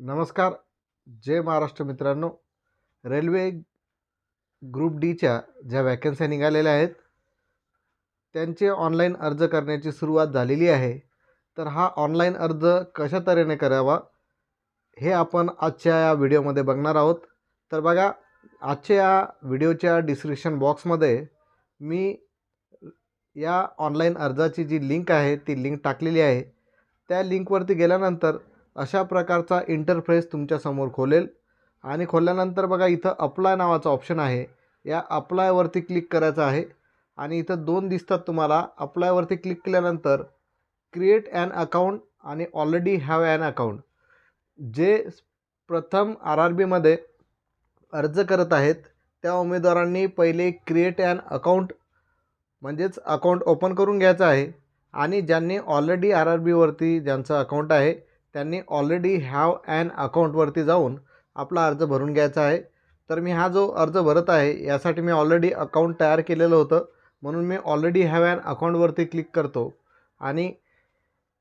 नमस्कार. जय महाराष्ट्र मित्रांनो. Railway group डीच्या ज्या वॅकन्स्या निघालेल्या आहेत त्यांचे ऑनलाईन अर्ज करण्याची सुरुवात झालेली आहे. तर हा ऑनलाईन अर्ज कशा तऱ्हेने करावा हे आपण आजच्या या व्हिडिओमध्ये बघणार आहोत. तर बघा आजच्या या व्हिडिओच्या डिस्क्रिप्शन बॉक्समध्ये मी या ऑनलाईन अर्जाची जी लिंक आहे ती लिंक टाकलेली आहे. त्या लिंकवरती गेल्यानंतर अशा प्रकारचा इंटरफेस तुमच्यासमोर खोलेल. आणि खोलल्यानंतर बघा इथं अप्लाय नावाचं ऑप्शन आहे. या अप्लायवरती क्लिक करायचं आहे. आणि इथं दोन दिसतात तुम्हाला. अप्लायवरती क्लिक केल्यानंतर क्रिएट ॲन अकाउंट आणि ऑलरेडी हॅव ॲन अकाउंट जे प्रथम आर आर बीमध्ये अर्ज करत आहेत त्या उमेदवारांनी पहिले क्रिएट ॲन अकाउंट म्हणजेच अकाउंट ओपन करून घ्यायचं आहे. आणि ज्यांनी ऑलरेडी आर आर बीवरती ज्यांचं अकाउंट आहे त्यांनी ऑलरेडी हॅव ॲन अकाउंटवरती जाऊन आपला अर्ज भरून घ्यायचा आहे. तर मी हा जो अर्ज भरत आहे यासाठी मी ऑलरेडी अकाउंट तयार केलेलं होतं. म्हणून मी ऑलरेडी हॅव ॲन अकाउंटवरती क्लिक करतो. आणि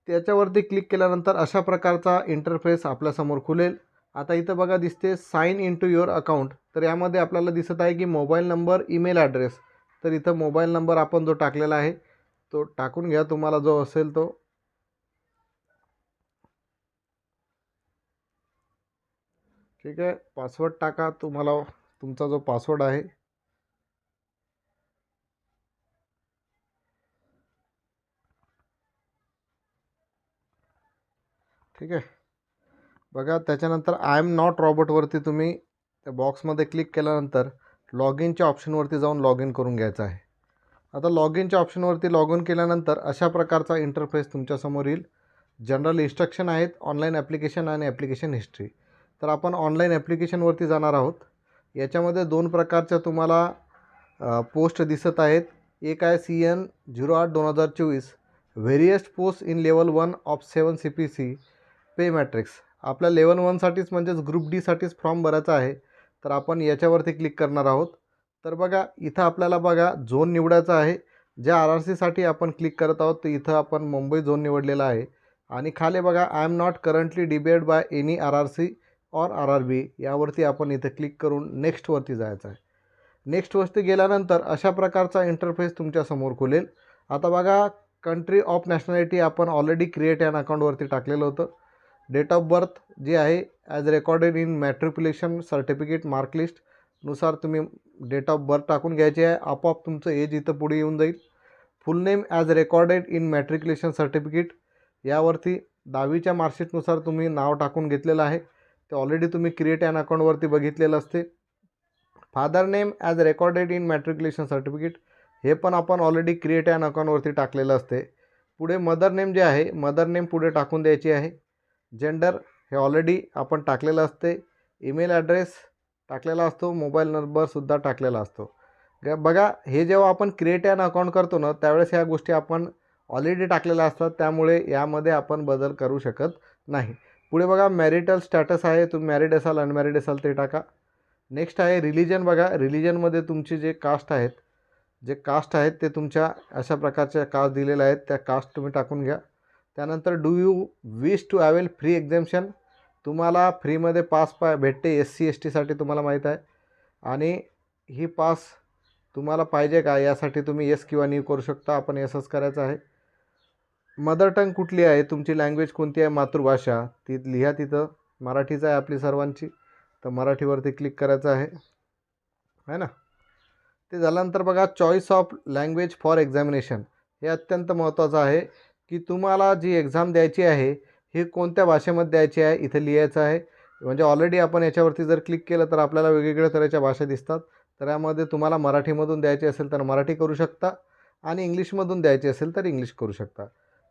त्याच्यावरती क्लिक केल्यानंतर अशा प्रकारचा इंटरफेस आपल्यासमोर खुलेल. आता इथं बघा दिसते sign in to your account तर यामध्ये आपल्याला दिसत आहे की मोबाईल नंबर ईमेल ॲड्रेस तर इथं मोबाईल नंबर आपण जो टाकलेला आहे तो टाकून घ्या. तुम्हाला जो असेल तो. ठीक आहे. पासवर्ड टाका. तुम्हाला तुमचा जो पासवर्ड आहे. ठीक आहे. बघा त्याच्यानंतर आय एम नॉट रॉबोटवरती तुम्ही त्या बॉक्समध्ये क्लिक केल्यानंतर लॉग इनच्या ऑप्शनवरती जाऊन लॉग इन करून घ्यायचं आहे. आता लॉग इनच्या ऑप्शनवरती लॉग इन केल्यानंतर अशा प्रकारचा इंटरफेस तुमच्यासमोर येईल. जनरल इन्स्ट्रक्शन आहेत ऑनलाईन ॲप्लिकेशन आणि ॲप्लिकेशन हिस्ट्री तर आपण ऑनलाईन ॲप्लिकेशनवरती जाणार आहोत. याच्यामध्ये दोन प्रकारच्या तुम्हाला पोस्ट दिसत आहेत. एक आहे सी एन झिरो आठ दोन हजार चोवीस. Various post in level one of seven C P C pay matrix आपल्या लेवल वनसाठीच म्हणजेच ग्रुप डीसाठीच फॉर्म भरायचा आहे. तर आपण याच्यावरती क्लिक करणार आहोत. तर बघा इथं आपल्याला बघा झोन निवडायचा आहे. ज्या आर आर सीसाठी आपण क्लिक करत आहोत तर इथं आपण मुंबई झोन निवडलेला आहे. आणि खाली बघा I M not currently debarred by any R R C or R R B यावरती आपण इथं क्लिक करून नेक्स्टवरती जायचं आहे. नेक्स्टवरती गेल्यानंतर अशा प्रकारचा इंटरफेस तुमच्यासमोर खुलेल. आता बघा कंट्री ऑफ नॅशनॅलिटी आपण ऑलरेडी क्रिएट ॲन अकाउंटवरती टाकलेलं होतं. डेट ऑफ बर्थ जे आहे as recorded in matriculation certificate मार्कलिस्टनुसार तुम्ही डेट ऑफ बर्थ टाकून घ्यायचे आहे. आपोआप तुमचं एज इथं पुढे येऊन जाईल. Full name as recorded in matriculation certificate यावरती दहावीच्या मार्कशीटनुसार तुम्ही नाव टाकून घेतलेलं आहे. ते ऑलरेडी तुम्ही क्रिएट अँड अकाउंटवरती बघितलेलं असते. Father name as recorded in matriculation certificate हे पण आपण ऑलरेडी क्रिएट अँड अकाउंटवरती टाकलेलं असते. पुढे मदर नेम जे आहे मदर नेम पुढे टाकून द्यायची आहे. जेंडर हे ऑलरेडी आपण टाकलेलं असते. ईमेल ॲड्रेस टाकलेला असतो. मोबाईल नंबरसुद्धा टाकलेला असतो. बघा हे जेव्हा आपण क्रिएट अँड अकाउंट करतो ना त्यावेळेस ह्या गोष्टी आपण ऑलरेडी टाकलेल्या असतात. त्यामुळे यामध्ये आपण बदल करू शकत नाही. पुढे बघा मॅरिटल स्टॅटस आहे तुम्ही मॅरिड असाल अनमॅरिड असाल ते टाका. नेक्स्ट आहे रिलिजन बघा. रिलिजनमध्ये तुमचे जे कास्ट आहेत जे कास्ट आहेत ते तुमच्या अशा प्रकारच्या कास्ट दिलेल्या आहेत. त्या कास्ट तुम्ही टाकून घ्या. त्यानंतर do you wish to avail free exemption तुम्हाला फ्रीमध्ये पास पा भेटते एस सी एस टीसाठी तुम्हाला माहीत आहे. आणि ही पास तुम्हाला पाहिजे का? यासाठी तुम्ही येस किंवा न्यू करू शकता. आपण येसच करायचं आहे. मदर टंग कुठली आहे? तुमची लँग्वेज कोणती आहे? मातृभाषा. ती लिहा तिथं. मराठीच आहे आपली सर्वांची. तर मराठीवरती क्लिक करायचं आहे. है ना? ते झाल्यानंतर बघा choice of language for examination हे अत्यंत महत्त्वाचं आहे की तुम्हाला जी एक्झाम द्यायची आहे हे कोणत्या भाषेमध्ये द्यायची आहे? इथं लिहायचं आहे. म्हणजे ऑलरेडी आपण याच्यावरती जर क्लिक केलं तर आपल्याला वेगवेगळ्या तऱ्हेच्या भाषा दिसतात. तर यामध्ये तुम्हाला मराठीमधून द्यायची असेल तर मराठी करू शकता आणि इंग्लिशमधून द्यायची असेल तर इंग्लिश करू शकता.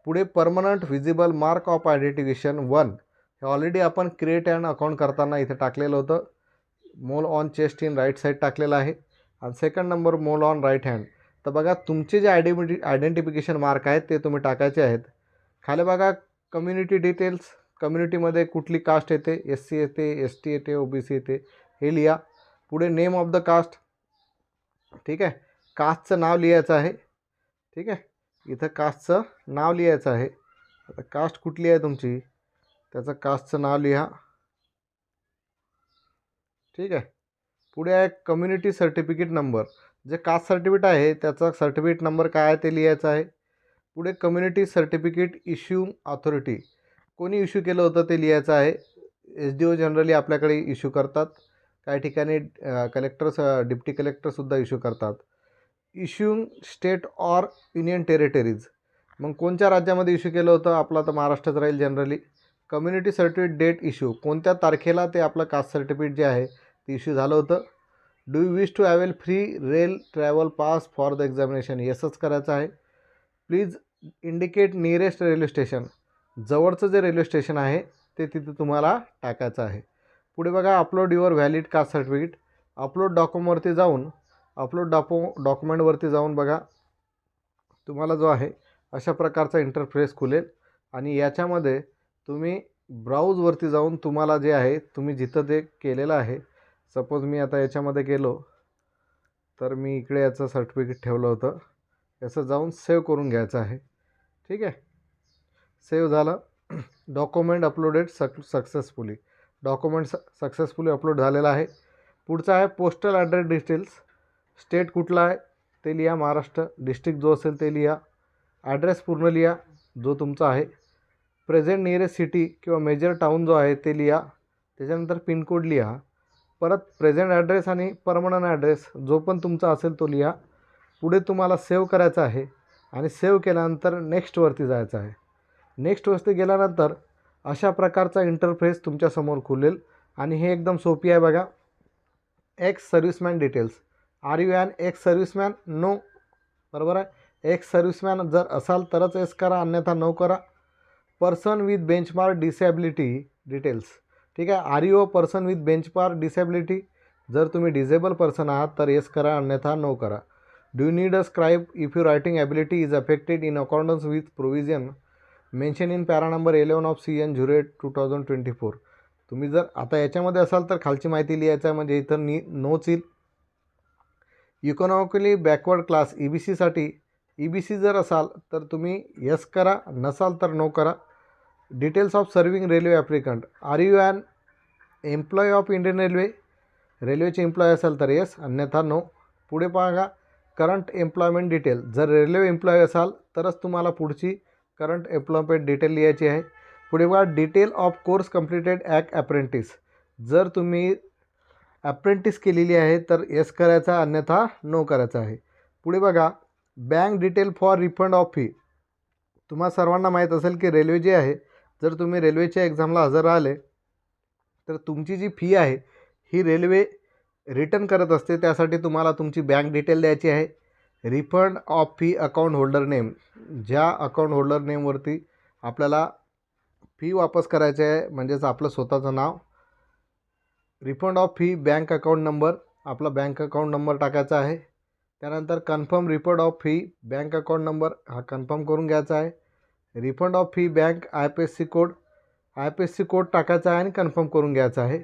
पुढे permanent visible mark of identification one हे ऑलरेडी आपण क्रिएट अँड अकाउंट करताना इथे टाकलेलं होतं. Mole on chest in right side टाकलेलं आहे. आणि second number mole on right hand तर बघा तुमचे जे आयडेंटिटी आयडेंटिफिकेशन मार्क आहेत ते तुम्ही टाकायचे आहेत. खाली बघा कम्युनिटी डिटेल्स कम्युनिटीमध्ये कुठली कास्ट येते? एस सी येते एस टी येते ओ बी सी येते. हे लिहा. पुढे नेम ऑफ द कास्ट ठीक आहे? कास्टचं नाव लिहायचं आहे. ठीक आहे? इथं कास्टचं नाव लिहायचं आहे. आता कास्ट कुठली आहे तुमची? त्याचं कास्टचं नाव लिहा. ठीक आहे. पुढे आहे कम्युनिटी सर्टिफिकेट नंबर जे कास्ट सर्टिफिकेट आहे त्याचा सर्टिफिकेट नंबर काय आहे ते लिहायचं आहे. पुढे कम्युनिटी सर्टिफिकेट इश्यू ऑथॉरिटी कोणी इश्यू केलं होतं ते लिहायचं आहे. एस डी ओ जनरली आपल्याकडे इश्यू करतात. काही ठिकाणी कलेक्टर्स डिप्टी कलेक्टरसुद्धा इश्यू करतात. Issuing state or union territories. मग कोणत्या राज्यामध्ये इश्यू केलं होतं? आपलं तर महाराष्ट्रच राहील generally. Community certificate date issue. कोणत्या तारखेला ते आपलं कास्ट सर्टिफिकेट जे आहे ते इश्यू झालं होतं? Do you wish to avail free rail travel pass for the examination? येसच करायचं आहे. Please indicate nearest railway station. जवळचं जे रेल्वे स्टेशन आहे ते तिथे तुम्हाला टाकायचं आहे. पुढे बघा upload your valid caste certificate. Upload डॉक्युमेंटवरती जाऊन अपलोड डॉपो डॉक्युमेंटवरती जाऊन बघा. तुम्हाला जो आहे अशा प्रकारचा इंटरफेस खुलेल. आणि याच्यामध्ये तुम्ही ब्राऊजवरती जाऊन तुम्हाला जे आहे तुम्ही जिथं ते केलेलं आहे सपोज मी आता याच्यामध्ये गेलो तर मी इकडे याचं सर्टिफिकेट ठेवलं होतं. याचं जाऊन सेव्ह करून घ्यायचं आहे. ठीक आहे? सेव्ह झालं. डॉक्युमेंट अपलोडेड सक सक्सेसफुली डॉक्युमेंट स सक्सेसफुली अपलोड झालेलं आहे. पुढचं आहे पोस्टल ॲड्रेस डिटेल्स स्टेट कुठला आहे ते लिहा महाराष्ट्र डिस्ट्रिक्ट जो असेल ते लिहा. ॲड्रेस पूर्ण लिहा जो तुमचा आहे. प्रेझेंट नियरेस्ट सिटी किंवा मेजर टाऊन जो आहे ते लिहा. त्याच्यानंतर पिनकोड लिहा. परत प्रेझेंट ॲड्रेस आणि परमनंट ॲड्रेस जो पण तुमचा असेल तो लिहा. पुढे तुम्हाला सेव्ह करायचा आहे आणि सेव्ह केल्यानंतर नेक्स्टवरती जायचं आहे. नेक्स्टवरती गेल्यानंतर अशा प्रकारचा इंटरफेस तुमच्यासमोर खुलेल. आणि हे एकदम सोपी आहे बघा. Ex serviceman details are you an ex serviceman no बरोबर आहे? एक्स सर्व्हिसमॅन जर असाल तरच एस करा अन्यथा नो करा. Person with benchmark disability details ठीक आहे? Are you a person with benchmark disability जर तुम्ही डिझेबल पर्सन आहात तर येस करा अन्यथा नो करा. Do you need a scribe if you writing ability is affected in accordance with provision mention in para number eleven of C N zero eight two thousand twenty four तुम्ही जर आता याच्यामध्ये असाल तर खालची माहिती लिहायचं आहे म्हणजे इथं नी नोच येईल. Economically backward class E B सीसाठी ई बी सी जर असाल तर तुम्ही यस करा नसाल तर नो करा. Details of serving railway applicant are you an employee of Indian railway रेल्वेचे एम्प्लॉय असाल तर येस अन्यथा नो पुढे पाहा करंट एम्प्लॉयमेंट डिटेल जर रेल्वे एम्प्लॉय असाल तरच तुम्हाला पुढची करंट एम्प्लॉयमेंट डिटेल लिहायची आहे. पुढे बघा. डिटेल ऑफ कोर्स कम्प्लिटेड ॲक ॲप्रेंटिस जर तुम्ही ॲप्रेंटिस केलेली आहे तर येस करायचा अन्यथा नो करायचा आहे. पुढे बघा bank detail for refund of fee तुम्हा सर्वांना माहीत असेल की रेल्वे जी आहे जर तुम्ही रेल्वेच्या एक्झामला हजर राहिले तर तुमची जी फी आहे ही रेल्वे रिटर्न करत असते. त्यासाठी तुम्हाला तुमची बँक डिटेल द्यायची आहे. Refund of fee account holder name ज्या अकाउंट होल्डर नेमवरती आपल्याला फी वापस करायची आहे म्हणजेच आपलं स्वतःचं नाव refund of fee bank account number आपला बँक अकाउंट नंबर टाकायचा आहे. त्यानंतर confirm refund of fee bank account number हा कन्फर्म करून घ्यायचा आहे. Refund of fee bank I P S C code I P S C code टाकायचा आहे आणि कन्फर्म करून घ्यायचा आहे.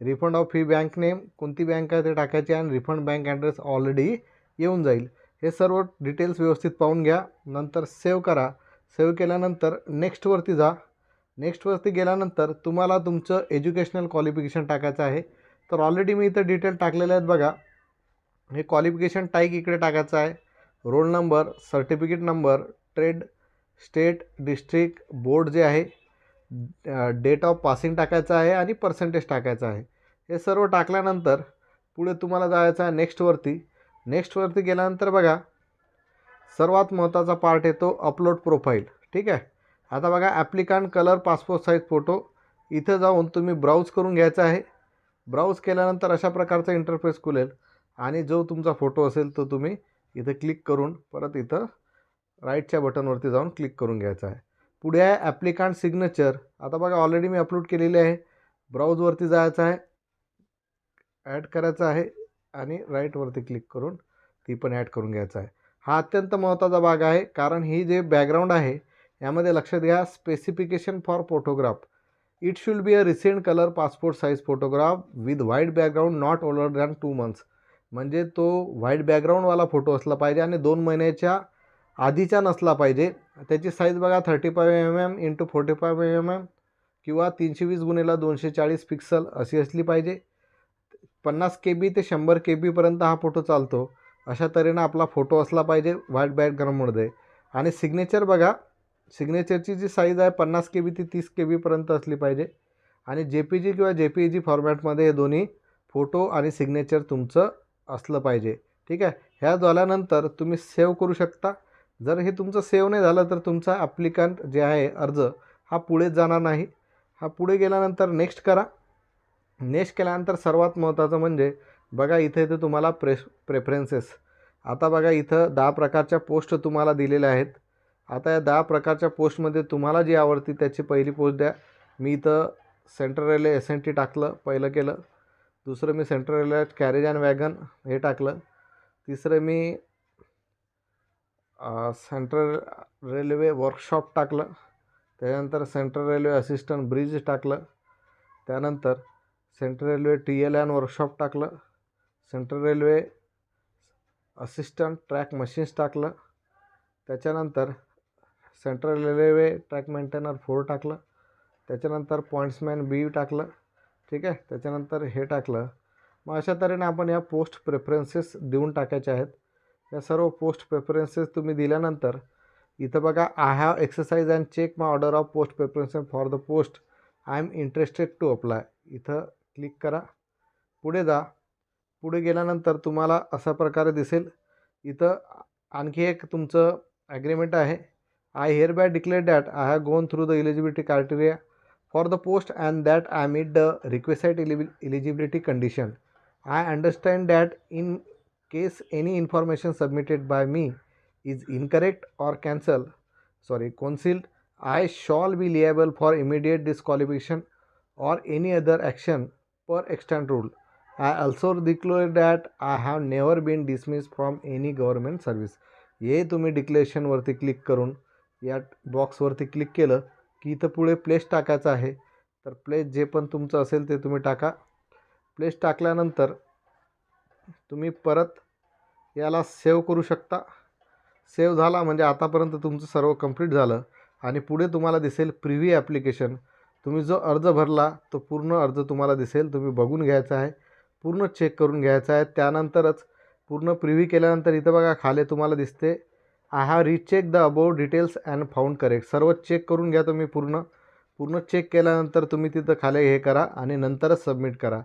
Refund of fee bank name कोणती बँक आहे ते टाकायची आणि रिफंड बँक ॲड्रेस ऑलरेडी येऊन जाईल. हे सर्व डिटेल्स व्यवस्थित पाहून घ्या. नंतर सेव्ह करा. सेव्ह केल्यानंतर नेक्स्टवरती जा. नेक्स्टवरती गेल्यानंतर तुम्हाला तुमचं एज्युकेशनल क्वालिफिकेशन टाकायचं आहे. तर ऑलरेडी मी इथं डिटेल टाकलेले आहेत बघा. हे क्वालिफिकेशन टाईक इकडे टाकायचं आहे. Roll number certificate number trade state district board जे आहे डेट ऑफ पासिंग टाकायचं आहे आणि पर्सेंटेज टाकायचं आहे. हे सर्व टाकल्यानंतर पुढे तुम्हाला जायचं आहे नेक्स्टवरती नेक्स्टवरती गेल्यानंतर बघा सर्वात महत्त्वाचा पार्ट येतो अपलोड प्रोफाईल ठीक आहे? आता बघा applicant colour passport size photo इथं जाऊन तुम्ही ब्राऊज करून घ्यायचा आहे. ब्राऊज केल्यानंतर अशा प्रकारचा इंटरफेस खुलेल. आणि जो तुमचा फोटो असेल तो तुम्ही इथं क्लिक करून परत इथं राईटच्या बटनवरती जाऊन क्लिक करून घ्यायचा आहे. पुढे आहे ॲप्लिकांट सिग्नेचर आता बघा ऑलरेडी मी अपलोड केलेली आहे. ब्राऊजवरती जायचं आहे. ॲड करायचं आहे. आणि राईटवरती क्लिक करून ती पण ॲड करून घ्यायचं आहे. हा अत्यंत महत्त्वाचा भाग आहे. कारण ही जे बॅकग्राऊंड आहे यामध्ये लक्षात घ्या specification for photograph it should be a recent colour passport size photograph with white background not older than two months म्हणजे तो व्हाईट बॅकग्राऊंडवाला फोटो असला पाहिजे आणि दोन महिन्याच्या आधीचा नसला पाहिजे. त्याची साईज बघा thirty five M M into forty five M M किंवा तीनशे वीस गुणेला दोनशे चाळीस पिक्सल अशी असली पाहिजे. पन्नास के बी ते शंभर के बीपर्यंत हा फोटो चालतो. अशा तऱ्हेनं आपला फोटो असला पाहिजे व्हाईट बॅकग्राऊंडमध्ये आणि सिग्नेचर बघा. सिग्नेचरची जी साईज आहे पन्नास के बी ती तीस के बीपर्यंत असली पाहिजे. आणि जे पी जी किंवा जे पी जी फॉर्मॅटमध्ये हे दोन्ही फोटो आणि सिग्नेचर तुमचं असलं पाहिजे. ठीक आहे? ह्या झाल्यानंतर तुम्ही सेव्ह करू शकता. जर हे तुमचं सेव्ह नाही झालं तर तुमचा ॲप्लिकंट जे आहे अर्ज हा पुढे जाणार नाही. हा पुढे गेल्यानंतर नेक्स्ट करा. नेक्स्ट केल्यानंतर सर्वात महत्त्वाचं म्हणजे बघा इथे इथे तुम्हाला प्रेस प्रेफरन्सेस आता बघा इथं दहा प्रकारच्या पोस्ट तुम्हाला दिलेल्या आहेत. आता या दहा प्रकारच्या पोस्टमध्ये तुम्हाला जी आवडती त्याची पहिली पोस्ट द्या. मी इथं central railway S N T टाकलं पहिलं केलं. दुसरं मी central railway carriage and wagon हे टाकलं. तिसरं मी सेंट्रल रेल्वे वर्कशॉप टाकलं. त्याच्यानंतर सेंट्रल रेल्वे असिस्टंट ब्रिज टाकलं. त्यानंतर central railway T L and workshop टाकलं. Central railway assistant track machines टाकलं. त्याच्यानंतर central railway track maintainer four टाकलं. त्याच्यानंतर पॉईंट्समॅन बी टाकलं. ठीक आहे? त्याच्यानंतर हे टाकलं. मग अशा तऱ्हेने आपण या पोस्ट प्रेफरन्सेस देऊन टाकायचे आहेत. या सर्व पोस्ट प्रेफरन्सेस तुम्ही दिल्यानंतर इथं बघा I have exercise and check my order of post preferences for the post I M interested to apply इथं क्लिक करा. पुढे जा. पुढे गेल्यानंतर तुम्हाला अशा प्रकारे दिसेल. इथं आणखी एक तुमचं ॲग्रीमेंट आहे. I hereby declare that I have gone through the eligibility criteria for the post and that I meet the requested eligi eligibility condition I understand that in case any information submitted by me is incorrect or cancel sorry concealed i shall be liable for immediate disqualification or any other action per extant rule i also declare that i have never been dismissed from any government service हे तुम्ही डिक्लेरेशनवरती click करून या बॉक्सवरती click केलं की इथं पुढे place टाकायचं आहे. तर प्लेस जे पण तुमचं असेल ते तुम्ही टाका. प्लेस टाकल्यानंतर तुम्ही परत याला सेव्ह करू शकता. सेव्ह झाला म्हणजे आतापर्यंत तुमचं सर्व कंप्लीट झालं आणि पुढे तुम्हाला दिसेल प्रिव्ही ॲप्लिकेशन तुम्ही जो अर्ज भरला तो पूर्ण अर्ज तुम्हाला दिसेल. तुम्ही बघून घ्यायचा आहे. पूर्ण चेक करून घ्यायचा आहे. त्यानंतरच पूर्ण प्रिव्ही केल्यानंतर इथं बघा खाली तुम्हाला दिसते I have recheck the about details and found correct सर्व चेक करून घ्या तुम्ही पूर्ण. पूर्ण चेक केल्यानंतर तुम्ही तिथं खाली हे करा आणि नंतरच सबमिट करा.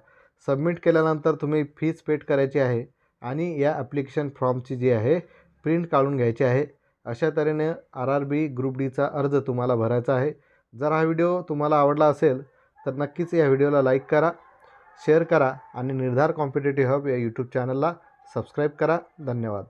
सबमिट केल्यानंतर तुम्ही फीज पेड करायची आहे आणि या ॲप्लिकेशन फॉर्मची जी आहे प्रिंट काढून घ्यायची आहे. अशा तऱ्हेने आर आर बी ग्रुप डीचा अर्ज तुम्हाला भरायचा आहे. जर हा व्हिडिओ तुम्हाला आवडला असेल तर नक्कीच या व्हिडिओला लाईक करा शेअर करा आणि निर्धार कॉम्पिटेटिव्ह हब या यूट्यूब चॅनलला सबस्क्राईब करा. धन्यवाद.